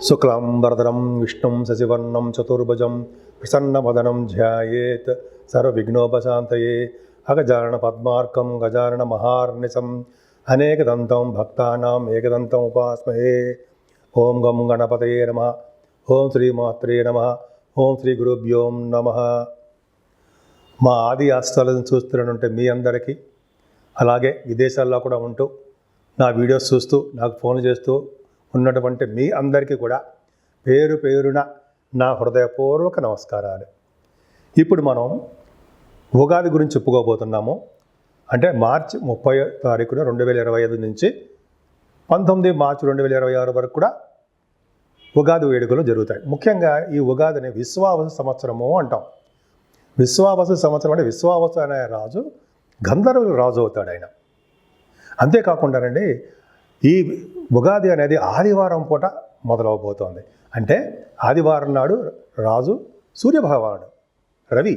శుక్లాంబరధరం విష్ణుం శశివర్ణం చతుర్భుజం ప్రసన్నవదనం ధ్యాయేత్ సర్వవిఘ్నోపశాంతయే అగజారణ పద్మార్కం గజానన మహార్నిశం అనేకదంతం భక్తానాం ఏకదంతం ఉపాస్మహే ఓం గం గణపతయే నమ ఓం శ్రీమాత్రే నమ ఓం శ్రీ గురుభ్యోం నమ మా ఆది ఆస్థాలను చూస్తున్నటువంటి మీ అందరికీ అలాగే విదేశాల్లో కూడా ఉంటూ నా వీడియోస్ చూస్తూ నాకు ఫోన్ చేస్తూ ఉన్నటువంటి మీ అందరికీ కూడా పేరు పేరున నా హృదయపూర్వక నమస్కారాలు. ఇప్పుడు మనం ఉగాది గురించి చెప్పుకోబోతున్నాము. అంటే మార్చి ముప్పై తారీఖున రెండు వేల ఇరవై ఐదు నుంచి పంతొమ్మిది మార్చి రెండు వేల ఇరవై ఆరు వరకు కూడా ఉగాది వేడుకలు జరుగుతాయి. ముఖ్యంగా ఈ ఉగాదిని విశ్వావస సంవత్సరము అంటాం. విశ్వావస సంవత్సరం అంటే విశ్వావస అనే రాజు గంధర్వుల రాజు అవుతాడు ఆయన. అంతేకాకుండానండి ఈ ఉగాది అనేది ఆదివారం పూట మొదలవబోతోంది. అంటే ఆదివారం నాడు రాజు సూర్యభగవానుడు రవి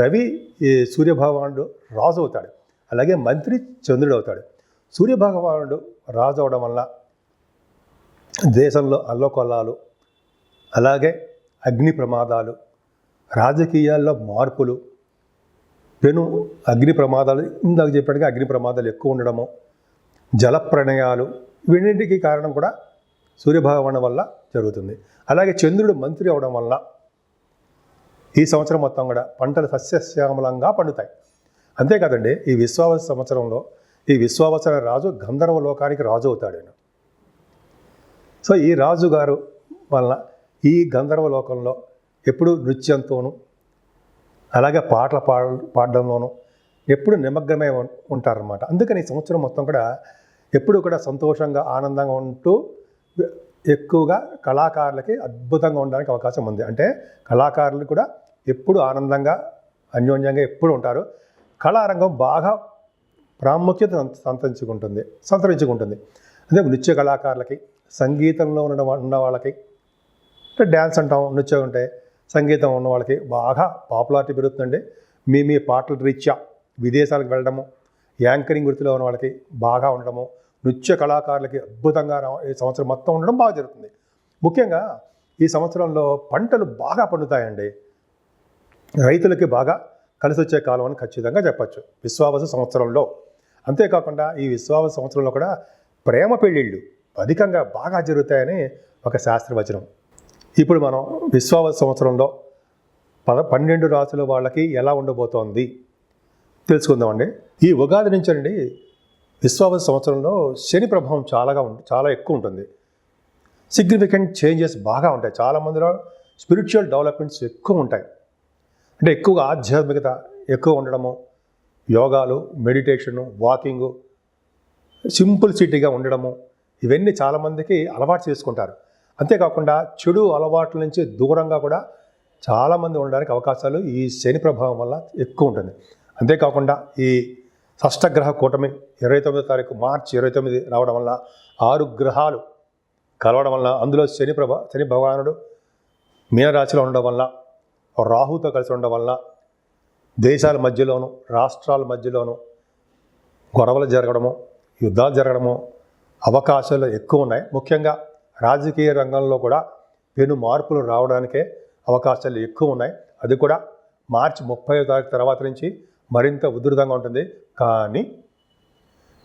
రవి ఈ సూర్యభగవానుడు రాజు అవుతాడు. అలాగే మంత్రి చంద్రుడు అవుతాడు. సూర్యభగవానుడు రాజు అవడం వల్ల దేశంలో అల్లకొల్లాలు అలాగే అగ్ని ప్రమాదాలు రాజకీయాల్లో మార్పులు పెను అగ్ని ప్రమాదాలు ఇందాక చెప్పినట్టుగా అగ్ని ప్రమాదాలు ఎక్కువ ఉండడము జల ప్రణయాలు వీటికి కారణం కూడా సూర్యభగవాను వల్ల జరుగుతుంది. అలాగే చంద్రుడు మంత్రి అవడం వల్ల ఈ సంవత్సరం మొత్తం కూడా పంటలు సస్యశ్యామలంగా పండుతాయి. అంతేకాదండి ఈ విశ్వావస సంవత్సరంలో ఈ విశ్వావసర రాజు గంధర్వ లోకానికి రాజు అవుతాడు ఆయన సో ఈ రాజు గారు వలన ఈ గంధర్వ లోకంలో ఎప్పుడు నృత్యంతోనూ అలాగే పాటలు పాడ పాడడంలోనూ ఎప్పుడు నిమగ్నమై ఉంటారన్నమాట. అందుకని ఈ సంవత్సరం మొత్తం కూడా ఎప్పుడు కూడా సంతోషంగా ఆనందంగా ఉంటూ ఎక్కువగా కళాకారులకి అద్భుతంగా ఉండడానికి అవకాశం ఉంది. అంటే కళాకారులు కూడా ఎప్పుడు ఆనందంగా అన్యోన్యంగా ఎప్పుడు ఉంటారు. కళారంగం బాగా ప్రాముఖ్యత సంతరించుకుంటుంది సంతరించుకుంటుంది. అంటే నృత్య కళాకారులకి సంగీతంలో ఉన్న ఉన్న వాళ్ళకి అంటే డ్యాన్స్ అంటాం నృత్యం ఉంటే సంగీతం ఉన్న వాళ్ళకి బాగా పాపులారిటీ పెరుగుతుందండి. మీ మీ పాటల రీత్యా విదేశాలకు వెళ్ళడము యాంకరింగ్ వృత్తిలో ఉన్న వాళ్ళకి బాగా ఉండడము నృత్య కళాకారులకి అద్భుతంగా ఈ సంవత్సరం మొత్తం ఉండడం బాగా జరుగుతుంది. ముఖ్యంగా ఈ సంవత్సరంలో పంటలు బాగా పండుతాయండి. రైతులకి బాగా కలిసి వచ్చే కాలం అని ఖచ్చితంగా చెప్పచ్చు. విశ్వావస సంవత్సరంలో. అంతేకాకుండా ఈ విశ్వావస సంవత్సరంలో కూడా ప్రేమ పెళ్ళిళ్ళు అధికంగా బాగా జరుగుతాయని ఒక శాస్త్రవచనం. ఇప్పుడు మనం విశ్వావస సంవత్సరంలో పద పన్నెండు రాసుల వాళ్ళకి ఎలా ఉండబోతోంది? తెలుసుకుందామండి. ఈ ఉగాది నుంచి అండి విశ్వావస సంవత్సరంలో శని ప్రభావం చాలాగా ఉం- చాలా ఎక్కువ ఉంటుంది. సిగ్నిఫికెంట్ చేంజెస్ బాగా ఉంటాయి. చాలా మందిలో స్పిరిచువల్ డెవలప్మెంట్స్ ఎక్కువ ఉంటాయి. అంటే ఎక్కువగా ఆధ్యాత్మికత ఎక్కువ ఉండడము యోగాలు మెడిటేషను వాకింగు సింపుల్ సిటీగా ఉండడము ఇవన్నీ చాలామందికి అలవాటు చేసుకుంటారు. అంతేకాకుండా చెడు అలవాట్ల నుంచి దూరంగా కూడా చాలామంది ఉండడానికి అవకాశాలు ఈ శని ప్రభావం వల్ల ఎక్కువ ఉంటుంది. అంతేకాకుండా ఈ షష్టగ్రహ కూటమి ఇరవై తొమ్మిదో తారీఖు మార్చి ఇరవై తొమ్మిది రావడం వల్ల ఆరు గ్రహాలు కలవడం వల్ల అందులో శని ప్రభ శని భగవానుడు మీనరాశిలో ఉండడం వల్ల రాహుతో కలిసి ఉండడం వల్ల దేశాల మధ్యలోను రాష్ట్రాల మధ్యలోను గొడవలు జరగడము యుద్ధాలు జరగడము అవకాశాలు ఎక్కువ ఉన్నాయి. ముఖ్యంగా రాజకీయ రంగంలో కూడా పెను మార్పులు రావడానికే అవకాశాలు ఎక్కువ ఉన్నాయి. అది కూడా మార్చి ముప్పై తారీఖు తర్వాత నుంచి మరింత ఉధృతంగా ఉంటుంది. కానీ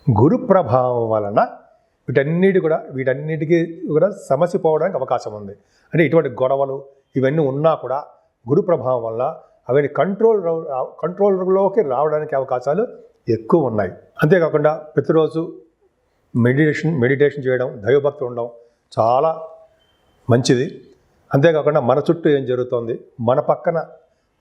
గురు ప్రభావం వలన వీటన్నిటి కూడా వీటన్నిటికీ కూడా సమస్య పోవడానికి అవకాశం ఉంది. అంటే ఇటువంటి గొడవలు ఇవన్నీ ఉన్నా కూడా గురు ప్రభావం వల్ల అవన్నీ కంట్రోల్ కంట్రోల్లోకి రావడానికి అవకాశాలు ఎక్కువ ఉన్నాయి. అంతేకాకుండా ప్రతిరోజు మెడిటేషన్ మెడిటేషన్ చేయడం దైవభక్తి ఉండడం చాలా మంచిది. అంతేకాకుండా మన చుట్టూ ఏం జరుగుతోంది? మన పక్కన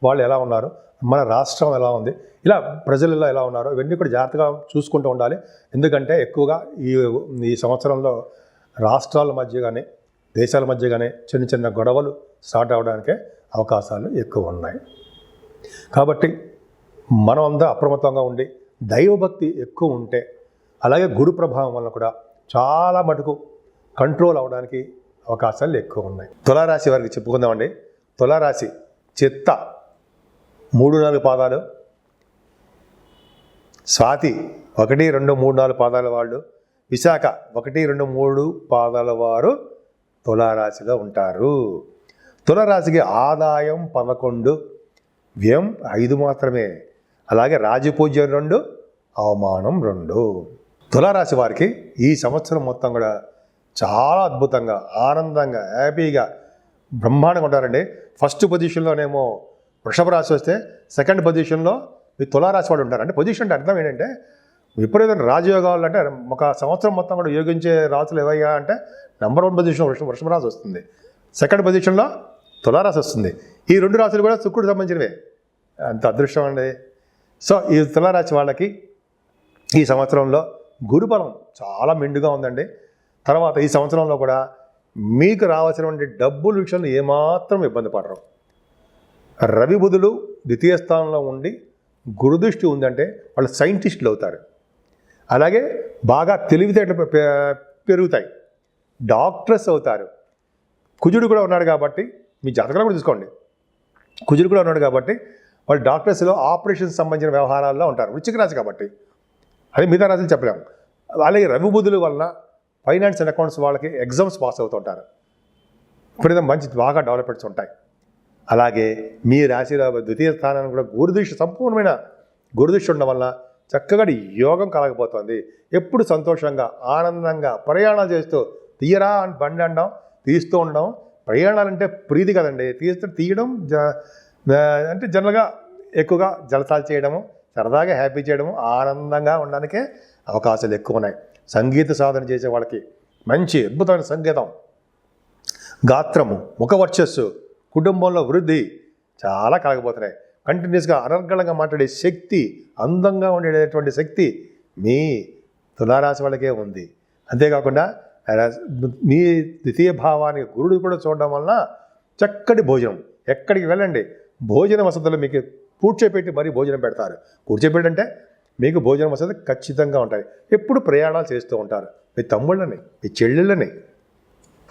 వాళ్ళు ఎలా ఉన్నారు మన రాష్ట్రం ఎలా ఉంది ఇలా ప్రజలు ఇలా ఎలా ఉన్నారు ఇవన్నీ కూడా జాగ్రత్తగా చూసుకుంటూ ఉండాలి. ఎందుకంటే ఎక్కువగా ఈ ఈ సంవత్సరంలో రాష్ట్రాల మధ్య కానీ దేశాల మధ్య కానీ చిన్న చిన్న గొడవలు స్టార్ట్ అవడానికే అవకాశాలు ఎక్కువ ఉన్నాయి. కాబట్టి మనం అంతా అప్రమత్తంగా ఉండి దైవభక్తి ఎక్కువ ఉంటే అలాగే గురు ప్రభావం వల్ల కూడా చాలా మటుకు కంట్రోల్ అవడానికి అవకాశాలు ఎక్కువ ఉన్నాయి. తులారాశి వారికి చెప్పుకుందామండి. తులారాశి చిత్త మూడు నాలుగు పాదాలు. స్వాతి ఒకటి రెండు మూడు నాలుగు పాదాల వాళ్ళు. విశాఖ ఒకటి రెండు మూడు పాదాల వారు తులారాశిలో ఉంటారు. తులరాశికి ఆదాయం పదకొండు వ్యయం ఐదు మాత్రమే. అలాగే రాజపూజ్యం రెండు అవమానం రెండు. తులారాశి వారికి ఈ సంవత్సరం మొత్తం కూడా చాలా అద్భుతంగా ఆనందంగా హ్యాపీగా బ్రహ్మాండంగా ఉంటారండి. ఫస్ట్ పొజిషన్లోనేమో వృషభ రాశి వస్తే సెకండ్ పొజిషన్లో మీ తులారాశి వాళ్ళు ఉంటారు. అంటే పొజిషన్ అంటే అర్థం ఏంటంటే విపరీతమైన రాజయోగాలు అంటే ఒక సంవత్సరం మొత్తం కూడా యోగించే రాసులు ఏవయ్యా అంటే నెంబర్ వన్ పొజిషన్ వృషభ వృషభ రాశి వస్తుంది. సెకండ్ పొజిషన్లో తులారాశి వస్తుంది. ఈ రెండు రాశులు కూడా శుక్రుడు సంబంధించినవే. అంత అదృష్టం అండి. సో ఈ తులారాశి వాళ్ళకి ఈ సంవత్సరంలో గురుబలం చాలా మెండుగా ఉందండి. తర్వాత ఈ సంవత్సరంలో కూడా మీకు రావాల్సినటువంటి డబ్బుల విషయంలో ఏమాత్రం ఇబ్బంది పడరు. రవి బుధులు ద్వితీయ స్థానంలో ఉండి గురుదృష్టి ఉందంటే వాళ్ళు సైంటిస్టులు అవుతారు. అలాగే బాగా తెలివితేటలు పెరుగుతాయి. డాక్టర్స్ అవుతారు. కుజుడు కూడా ఉన్నాడు కాబట్టి మీ జాతకాలు కూడా చూసుకోండి. కుజుడు కూడా ఉన్నాడు కాబట్టి వాళ్ళు డాక్టర్స్లో ఆపరేషన్ సంబంధించిన వ్యవహారాల్లో ఉంటారు. వృచ్చిక రాశి కాబట్టి. అది మిగతా రాశులు చెప్పలేము అలాగే రవి బుధుల వలన ఫైనాన్స్ అండ్ అకౌంట్స్ వాళ్ళకి ఎగ్జామ్స్ పాస్ అవుతుంటారు. ఇప్పుడు మంచి బాగా డెవలప్మెంట్స్ ఉంటాయి. అలాగే మీ రాశిలో ద్వితీయ స్థానాన్ని కూడా గురుదృష్టి సంపూర్ణమైన గురుదృష్టి ఉండడం వల్ల చక్కగా యోగం కలగబోతోంది. ఎప్పుడు సంతోషంగా ఆనందంగా ప్రయాణాలు చేస్తూ తీయరా అని బండి అనడం తీస్తూ ఉండడం ప్రయాణాలంటే ప్రీతి కదండి. తీస్తూ తీయడం జ- అంటే జనరల్గా ఎక్కువగా జలసాలు చేయడము సరదాగా హ్యాపీ చేయడము ఆనందంగా ఉండడానికే అవకాశాలు ఎక్కువ ఉన్నాయి. సంగీత సాధన చేసే వాళ్ళకి మంచి అద్భుతమైన సంగీతం. గాత్రము ముఖ వర్చస్సు కుటుంబంలో వృద్ధి చాలా కలగబోతున్నాయి. కంటిన్యూస్గా అనర్గళంగా మాట్లాడే శక్తి అందంగా ఉండేటటువంటి శక్తి మీ తులారాశి వాళ్ళకే ఉంది. అంతేకాకుండా మీ ద్వితీయ భావానికి గురుడు కూడా చూడడం వలన చక్కటి భోజనం. ఎక్కడికి వెళ్ళండి? భోజన వసతులు మీకు కూర్చోపెట్టి మరీ భోజనం పెడతారు. కూర్చోపెట్టి అంటే మీకు భోజన వసతి ఖచ్చితంగా ఉంటాయి. ఎప్పుడు ప్రయాణాలు చేస్తూ ఉంటారు. మీ తమ్ముళ్ళని మీ చెల్లెళ్ళని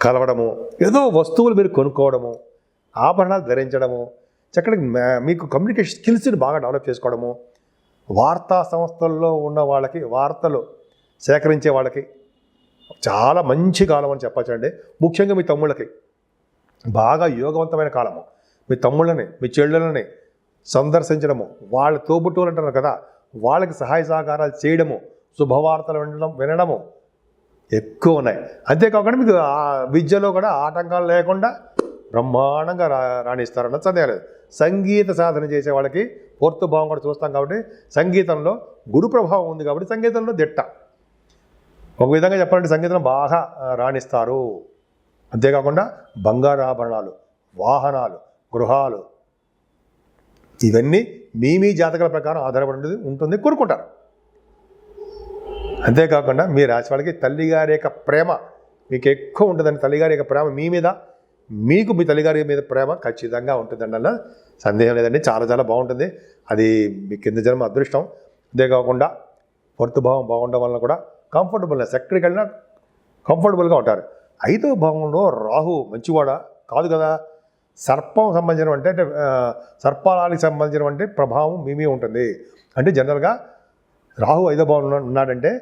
కలవడము ఏదో వస్తువులు మీరు కొనుక్కోవడము ఆభరణాలు ధరించడము చక్కటి మీకు కమ్యూనికేషన్ స్కిల్స్ని బాగా డెవలప్ చేసుకోవడము వార్తా సంస్థల్లో ఉన్న వాళ్ళకి వార్తలు సేకరించే వాళ్ళకి చాలా మంచి కాలం అని చెప్పచ్చండి. ముఖ్యంగా మీ తమ్ముళ్ళకి. బాగా యోగవంతమైన కాలము. మీ తమ్ముళ్ళని మీ చెల్లెళ్ళని సందర్శించడము వాళ్ళ తోబుట్టువులు అంటారు కదా వాళ్ళకి సహాయ సహకారాలు చేయడము శుభవార్తలు వినడం వినడము ఎక్కువ ఉన్నాయి. అంతేకాకుండా మీకు ఆ విద్యలో కూడా ఆటంకాలు లేకుండా బ్రహ్మాండంగా రా రాణిస్తారన్న సందేహం లేదు. సంగీత సాధన చేసే వాళ్ళకి పూర్తి భావం కూడా చూస్తాం కాబట్టి సంగీతంలో గురు ప్రభావం ఉంది కాబట్టి సంగీతంలో దిట్ట. ఒక విధంగా చెప్పాలంటే సంగీతం బాగా రాణిస్తారు. అంతేకాకుండా బంగారు ఆభరణాలు వాహనాలు గృహాలు ఇవన్నీ మీ మీ జాతకాల ప్రకారం ఆధారపడి ఉంటుంది ఉంటుంది కోరుకుంటారు అంతేకాకుండా మీ రాశి వాళ్ళకి తల్లిగారి యొక్క ప్రేమ మీకు ఎక్కువ ఉంటుందని తల్లిగారి యొక్క ప్రేమ మీ మీద మీకు మీ తల్లిగారి మీద ప్రేమ ఖచ్చితంగా ఉంటుందండి అన్న సందేహం లేదండి. చాలా చాలా బాగుంటుంది. అది మీ కింద జన్మ అదృష్టం. అంతేకాకుండా ఫోర్త్ భావం బాగుండడం వలన కూడా కంఫర్టబుల్నెస్ ఎక్కడికి వెళ్ళినా కంఫర్టబుల్గా ఉంటారు. ఐదో భావంలో రాహు మంచివాడా కాదు కదా. సర్పం సంబంధించిన అంటే అంటే సర్పాలానికి సంబంధించిన అంటే ప్రభావం మీ ఉంటుంది. అంటే జనరల్గా రాహు ఐదో భావంలో ఉన్నాడంటే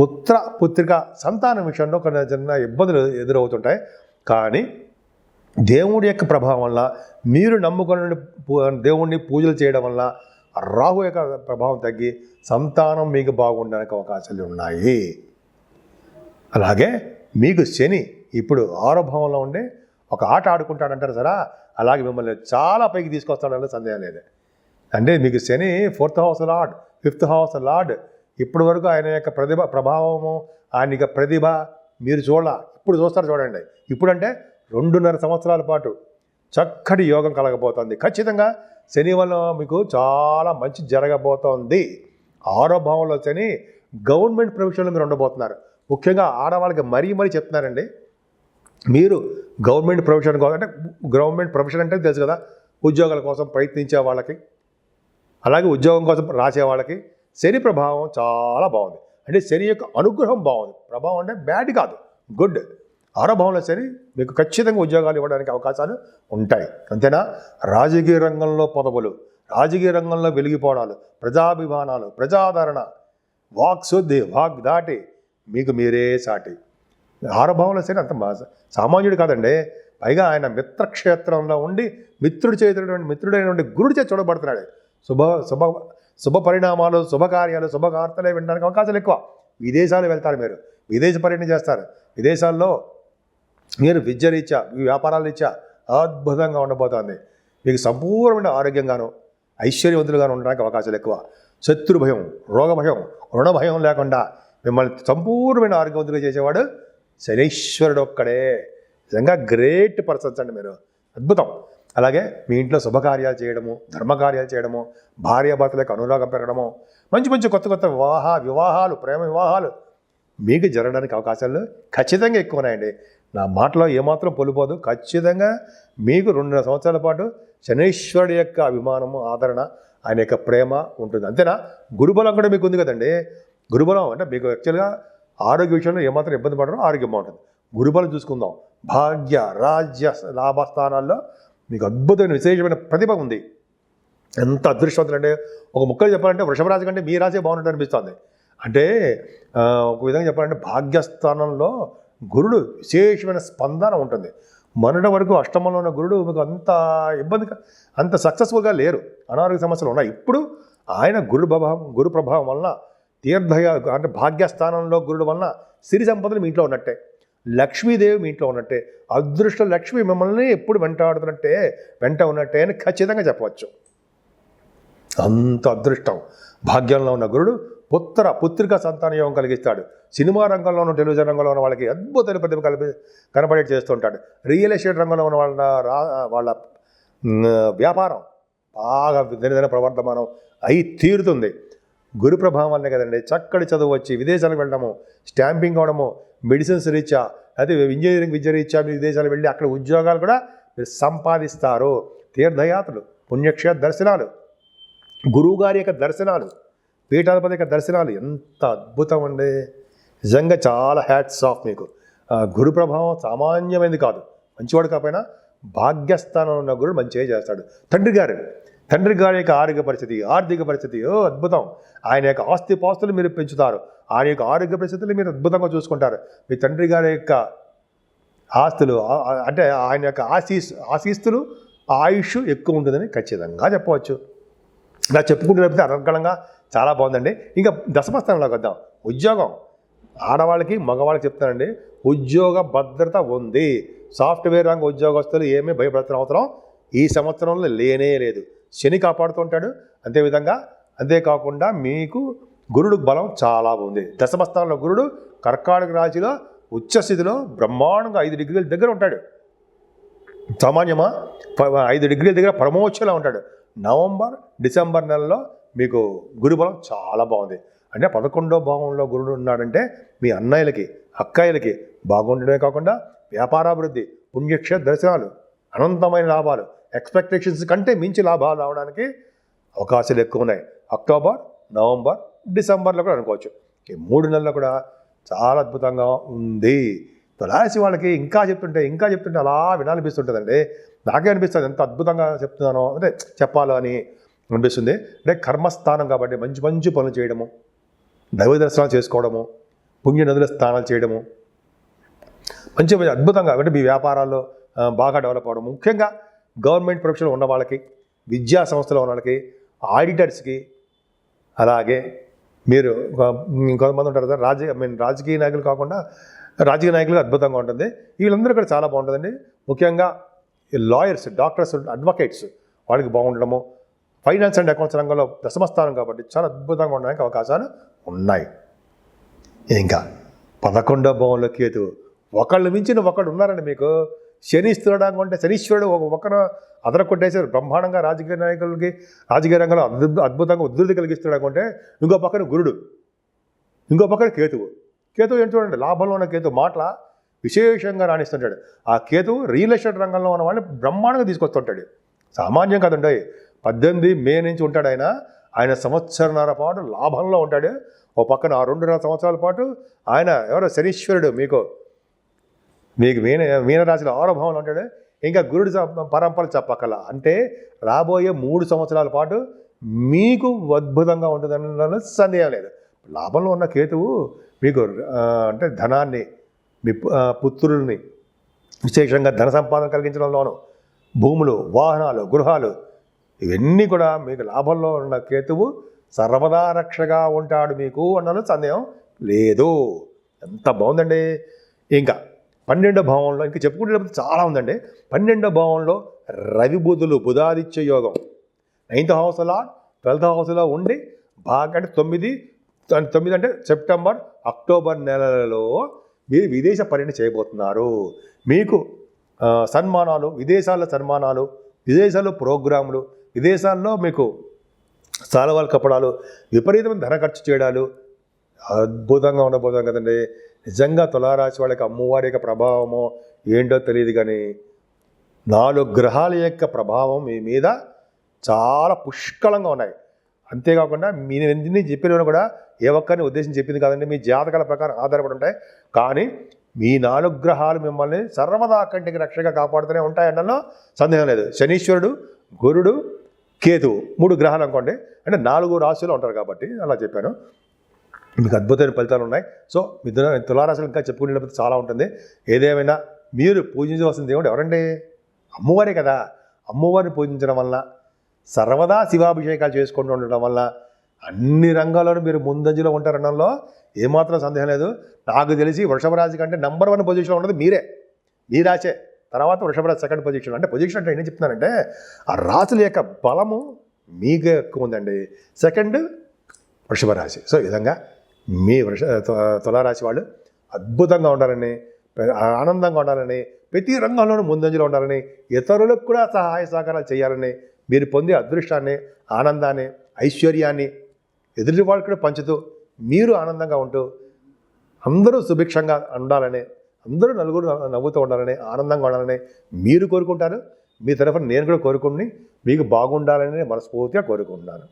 పుత్ర పుత్రిక సంతానం విషయంలో కొన్ని చిన్న ఇబ్బందులు ఎదురవుతుంటాయి. కానీ దేవుడి యొక్క ప్రభావం వల్ల మీరు నమ్ముకున్న దేవుణ్ణి పూజలు చేయడం వల్ల రాహు యొక్క ప్రభావం తగ్గి సంతానం మీకు బాగుండడానికి అవకాశాలు ఉన్నాయి. అలాగే మీకు శని ఇప్పుడు ఆరో భావంలో ఉండి ఒక ఆట ఆడుకుంటాడంటారు సరా అలాగే మిమ్మల్ని చాలా పైకి తీసుకొస్తాడని సందేహం లేదు. అంటే మీకు శని fourth house lord fifth house lord ఇప్పటి వరకు ఆయన యొక్క ప్రతిభ ప్రభావము ఆయన యొక్క ప్రతిభ మీరు చూడాల ఇప్పుడు చూస్తారు చూడండి. ఇప్పుడంటే రెండున్నర సంవత్సరాల పాటు చక్కటి యోగం కలగబోతోంది. ఖచ్చితంగా శని వల్ల మీకు చాలా మంచి జరగబోతోంది. ఆరో భావంలో శని గవర్నమెంట్ ప్రొఫెషన్లో మీరు ఉండబోతున్నారు. ముఖ్యంగా ఆడవాళ్ళకి మరీ మరీ చెప్తున్నారండి. మీరు గవర్నమెంట్ ప్రొఫెషన్ కోసం అంటే గవర్నమెంట్ ప్రొఫెషన్ అంటే తెలుసు కదా ఉద్యోగాల కోసం ప్రయత్నించే వాళ్ళకి అలాగే ఉద్యోగం కోసం రాసే వాళ్ళకి శని ప్రభావం చాలా బాగుంది. అంటే శని యొక్క అనుగ్రహం బాగుంది. ప్రభావం అంటే బ్యాడ్ కాదు గుడ్. ఆరో సరే మీకు ఖచ్చితంగా ఉద్యోగాలు ఇవ్వడానికి అవకాశాలు ఉంటాయి. అంతేనా? రాజకీయ రంగంలో పదవులు రాజకీయ రంగంలో వెలిగిపోవడాలు ప్రజాభిమానాలు ప్రజాదరణ వాక్ శుద్ధి వాక్ దాటి మీకు మీరే సాటి. ఆరో సరే అంత మా సామాన్యుడు కాదండి. పైగా ఆయన మిత్రక్షేత్రంలో ఉండి మిత్రుడు చేతున్నటువంటి మిత్రుడైనటువంటి గురుడు చేతి చూడబడుతున్నాడు. శుభ శుభ శుభ పరిణామాలు శుభకార్యాలు శుభవార్తలే వినడానికి అవకాశాలు ఎక్కువ. విదేశాలు వెళ్తారు మీరు. విదేశ పర్యటన చేస్తారు. విదేశాల్లో మీరు విద్య రీత్యా మీ వ్యాపారాల రీత్యా అద్భుతంగా ఉండబోతోంది. మీకు సంపూర్ణమైన ఆరోగ్యంగాను ఐశ్వర్యవంతులుగాను ఉండడానికి అవకాశాలు ఎక్కువ. శత్రు భయం రోగ భయం రుణ భయం లేకుండా మిమ్మల్ని సంపూర్ణమైన ఆరోగ్యవంతులుగా చేసేవాడు శనీశ్వరుడు ఒక్కడే. నిజంగా గ్రేట్ పర్సన్స్ అండి మీరు. అద్భుతం. అలాగే మీ ఇంట్లో శుభకార్యాలు చేయడము ధర్మకార్యాలు చేయడము భార్యాభర్తలకు అనురాగం పెరగడము మంచి మంచి కొత్త కొత్త వివాహ వివాహాలు ప్రేమ వివాహాలు మీకు జరగడానికి అవకాశాలు ఖచ్చితంగా ఎక్కువ ఉన్నాయండి నా మాటలో ఏమాత్రం పొలిపోదు. ఖచ్చితంగా మీకు రెండున్నర సంవత్సరాల పాటు శనీశ్వరుడు యొక్క అభిమానము ఆదరణ ఆయన యొక్క ప్రేమ ఉంటుంది. అంతేనా? గురుబలం కూడా మీకు ఉంది కదండి. గురుబలం అంటే మీకు యాక్చువల్గా ఆరోగ్య విషయంలో ఏమాత్రం ఇబ్బంది పడడం ఆరోగ్యం బాగుంటుంది గురుబలం చూసుకుందాం. భాగ్య రాజ్య లాభస్థానాల్లో మీకు అద్భుతమైన విశేషమైన ప్రతిభ ఉంది. ఎంత అదృష్టవంతులు అంటే ఒక ముక్కలు చెప్పాలంటే వృషభరాజు కంటే మీ రాజే బాగుంటుంది అనిపిస్తుంది. అంటే ఒక విధంగా చెప్పాలంటే భాగ్యస్థానంలో గురుడు విశేషమైన స్పందన ఉంటుంది. మొన్నటి వరకు అష్టమంలో ఉన్న గురుడు మీకు అంత ఇబ్బంది అంత సక్సెస్ఫుల్గా లేరు. అనారోగ్య సమస్యలు ఉన్నాయి. ఇప్పుడు ఆయన గురు ప్రభావం గురు ప్రభావం వలన తీర్థయ అంటే భాగ్యస్థానంలో గురుడు వలన సిరి సంపదలు మీ ఇంట్లో ఉన్నట్టే. లక్ష్మీదేవి మీ ఇంట్లో ఉన్నట్టే. అదృష్ట లక్ష్మి మిమ్మల్ని ఎప్పుడు వెంటాడుతున్నట్టే వెంట ఉన్నట్టే అని ఖచ్చితంగా చెప్పవచ్చు. అంత అదృష్టం. భాగ్యంలో ఉన్న గురుడు పుత్ర పుత్రిక సంతానయోగం కలిగిస్తాడు. సినిమా రంగంలోనూ టెలివిజన్ రంగంలో ఉన్న వాళ్ళకి అద్భుతమైన ప్రతిభ కలిపి కనపడే చేస్తుంటాడు రియల్ ఎస్టేట్ రంగంలో ఉన్న వాళ్ళ రా వాళ్ళ వ్యాపారం బాగా దినదిన ప్రవర్తమానం అయి తీరుతుంది. గురు ప్రభావం వల్లే కదండి చక్కటి చదువు వచ్చి విదేశాలకు వెళ్ళడము స్టాంపింగ్ అవడము మెడిసిన్స్ రీత్యా అదే ఇంజనీరింగ్ విద్య రీత్యా మీరు విదేశాలు వెళ్ళి అక్కడ ఉద్యోగాలు కూడా మీరు సంపాదిస్తారు. తీర్థయాత్రలు పుణ్యక్షేత్ర దర్శనాలు గురువుగారి యొక్క దర్శనాలు. పీఠాధిపతి యొక్క దర్శనాలు ఎంత అద్భుతం అండి నిజంగా చాలా హ్యాట్స్ ఆఫ్ మీకు. గురు ప్రభావం సామాన్యమైనది కాదు. మంచివాడు కాకపోయినా భాగ్యస్థానంలో ఉన్న గురుడు మంచిగా చేస్తాడు. తండ్రి గారు తండ్రి గారి యొక్క ఆరోగ్య పరిస్థితి ఆర్థిక పరిస్థితి ఓ అద్భుతం. ఆయన యొక్క ఆస్తి పాస్తులు మీరు పెంచుతారు. ఆయన యొక్క ఆరోగ్య పరిస్థితులు మీరు అద్భుతంగా చూసుకుంటారు. మీ తండ్రి గారి యొక్క ఆస్తులు అంటే ఆయన యొక్క ఆశీస్ ఆశీస్తులు ఆయుష్ ఎక్కువ ఉంటుందని ఖచ్చితంగా చెప్పవచ్చు. ఇలా చెప్పుకుంటూ లేకపోతే అనర్గళంగా చాలా బాగుందండి. ఇంకా దశమస్థానంలోకి వద్దాం. ఉద్యోగం. ఆడవాళ్ళకి మగవాళ్ళకి చెప్తానండి ఉద్యోగ భద్రత ఉంది. సాఫ్ట్వేర్ రంగ ఉద్యోగస్తులు ఏమీ భయపడుతున్న అవసరం ఈ సంవత్సరంలో లేనే లేదు. శని కాపాడుతుంటాడు అంతేవిధంగా అంతేకాకుండా మీకు గురుడు బలం చాలా ఉంది. దశమస్థానంలో గురుడు కర్కాటక రాశిలో ఉచ్చస్థితిలో బ్రహ్మాండంగా ఐదు డిగ్రీల దగ్గర ఉంటాడు. సామాన్యమా? ఐదు డిగ్రీల దగ్గర పరమోచ్చలా ఉంటాడు. నవంబర్ డిసెంబర్ నెలలో మీకు గురుబలం చాలా బాగుంది. అంటే పదకొండో భావంలో గురుడు ఉన్నాడంటే మీ అన్నయ్యలకి అక్కయ్యలకి బాగుండడమే కాకుండా వ్యాపారాభివృద్ధి పుణ్యక్షేత్ర దర్శనాలు అనంతమైన లాభాలు ఎక్స్పెక్టేషన్స్ కంటే మించి లాభాలు రావడానికి అవకాశాలు ఎక్కువ ఉన్నాయి. అక్టోబర్ నవంబర్ డిసెంబర్లో కూడా అనుకోవచ్చు. ఈ మూడు నెలల్లో కూడా చాలా అద్భుతంగా ఉంది. తులాసి వాళ్ళకి ఇంకా చెప్తుంటే ఇంకా చెప్తుంటే అలా వినాలనిపిస్తుంటుందండి. నాకే అనిపిస్తుంది? ఎంత అద్భుతంగా చెప్తున్నానో అంటే చెప్పాలో అని అనిపిస్తుంది అంటే కర్మస్థానం కాబట్టి మంచి మంచి పనులు చేయడము దైవ దర్శనాలు చేసుకోవడము పుణ్య నదుల స్నానాలు చేయడము. మంచి మంచి అద్భుతంగా అంటే మీ వ్యాపారాల్లో బాగా డెవలప్ అవ్వడం ముఖ్యంగా గవర్నమెంట్ ప్రొఫెషన్ ఉన్న వాళ్ళకి విద్యా సంస్థలో ఉన్న వాళ్ళకి ఆడిటర్స్కి అలాగే మీరు కొంతమంది ఉంటారు కదా రాజకీయ మీన్ రాజకీయ నాయకులు కాకుండా రాజకీయ నాయకులు అద్భుతంగా ఉంటుంది. వీళ్ళందరూ కూడా చాలా బాగుంటుందండి. ముఖ్యంగా లాయర్స్ డాక్టర్స్ అడ్వకేట్స్ వాళ్ళకి బాగుండడము. ఫైనాన్స్ అండ్ అకౌంట్స్ రంగంలో దశమస్థానం కాబట్టి చాలా అద్భుతంగా ఉండడానికి అవకాశాలు ఉన్నాయి. ఇంకా పదకొండో భవంలో కేతు ఒకళ్ళు మించిన ఒకళ్ళు ఉన్నారండి మీకు. శని స్థిరడానికి అంటే శనీశ్వరుడు ఒక ఒకరు అదర కొట్టేశారు బ్రహ్మాండంగా రాజకీయ నాయకులకి రాజకీయ రంగంలో అద్భుతంగా ఉద్ధృతి కలిగిస్తున్నాడు అంటే ఇంకో పక్కన గురుడు ఇంకో పక్కన కేతువు. కేతువు ఏంటి చూడండి లాభంలో ఉన్న కేతు మాటల విశేషంగా రాణిస్తుంటాడు. ఆ కేతువు రియల్ ఎస్టేట్ రంగంలో ఉన్న వాళ్ళని బ్రహ్మాండంగా తీసుకొస్తుంటాడు. సామాన్యం కదండి. పద్దెనిమిది మే నుంచి ఉంటాడు ఆయన. ఆయన సంవత్సరన్నర పాటు లాభంలో ఉంటాడు. ఓ పక్కన ఆ రెండున్నర సంవత్సరాల పాటు ఆయన ఎవరో? శనీశ్వరుడు మీకు. మీకు మీన మీనరాశిలో ఆరోభావంలో ఉంటాడు. ఇంకా గురుడు పరంపర చెప్పకల. అంటే రాబోయే మూడు సంవత్సరాల పాటు మీకు అద్భుతంగా ఉంటుందని సందేహం లేదు. లాభంలో ఉన్న కేతువు మీకు అంటే ధనాన్ని మీ పుత్రుల్ని విశేషంగా ధన సంపాదన కలిగించడంలోనూ భూములు వాహనాలు గృహాలు ఇవన్నీ కూడా మీకు లాభంలో ఉన్న కేతువు సర్వదా రక్షగా ఉంటాడు మీకు అన్నది సందేహం లేదు. ఎంత బాగుందండి. ఇంకా పన్నెండో భావంలో ఇంకా చెప్పుకుంటే చాలా ఉందండి. పన్నెండో భావంలో రవి బుధులు బుధాదిత్య యోగం. నైన్త్ హౌస్లో ట్వెల్త్ హౌస్లో ఉండి బాగా అంటే తొమ్మిది తొమ్మిది అంటే సెప్టెంబర్ అక్టోబర్ నెలలో మీరు విదేశ పర్యటన చేయబోతున్నారు. మీకు సన్మానాలు విదేశాల్లో సన్మానాలు విదేశాల్లో ప్రోగ్రాములు విదేశాల్లో మీకు సాలవాలు కప్పడాలు విపరీతమైన ధన ఖర్చు చేయడాలు అద్భుతంగా ఉండబోతాం కదండి. నిజంగా తులారాశి వాళ్ళకి అమ్మవారి యొక్క ప్రభావమో ఏంటో తెలియదు కానీ నాలుగు గ్రహాల యొక్క ప్రభావం మీ మీద చాలా పుష్కలంగా ఉన్నాయి. అంతేకాకుండా మీ ఎన్ని చెప్పిన కూడా ఏ ఒక్కరిని ఉద్దేశం చెప్పింది కాదండి మీ జాతకాల ప్రకారం ఆధారపడి ఉంటాయి. కానీ మీ నాలుగు గ్రహాలు మిమ్మల్ని సర్వదా కంటికి రక్షగా కాపాడుతూనే ఉంటాయనలో సందేహం లేదు. శనీశ్వరుడు గురుడు కేతు మూడు గ్రహాలు అనుకోండి. అంటే నాలుగు రాశులు ఉంటారు కాబట్టి అలా చెప్పాను. మీకు అద్భుతమైన ఫలితాలు ఉన్నాయి. సో మిథున తులారాశులు ఇంకా చెప్పుకునేటప్పుడు చాలా ఉంటుంది. ఏదేమైనా మీరు పూజించవలసిన దేవుడు ఎవరండి? అమ్మవారే కదా. అమ్మవారిని పూజించడం వల్ల సర్వదా శివాభిషేకాలు చేసుకుంటూ ఉండడం వల్ల అన్ని రంగాల్లోనూ మీరు ముందంజలో ఉంటారనడంలో ఏమాత్రం సందేహం లేదు. నాకు తెలిసి వృషభ రాశి కంటే నెంబర్ వన్ పొజిషన్లో ఉన్నది మీరే. మీ రాశే. తర్వాత వృషభ సెకండ్ పొజిషన్ అంటే పొజిషన్ అంటే ఏం చెప్తున్నానంటే ఆ రాశుల యొక్క బలము మీకు ఎక్కువ ఉందండి. సెకండ్ వృషభ రాశి సో ఈ విధంగా మీ వృష తులారాశి వాళ్ళు అద్భుతంగా ఉండాలని ఆనందంగా ఉండాలని ప్రతి రంగంలోనూ ముందంజలో ఉండాలని ఇతరులకు కూడా సహాయ సహకారాలు చేయాలని మీరు పొందే అదృష్టాన్ని ఆనందాన్ని ఐశ్వర్యాన్ని ఎదుటి వాళ్ళు కూడా పంచుతూ మీరు ఆనందంగా ఉంటూ అందరూ సుభిక్షంగా ఉండాలని అందరూ నలుగురు నవ్వుతూ ఉండాలని ఆనందంగా ఉండాలని మీరు కోరుకుంటారు. మీ తరఫున నేను కూడా కోరుకుని మీకు బాగుండాలని మనస్ఫూర్తిగా కోరుకుంటున్నాను.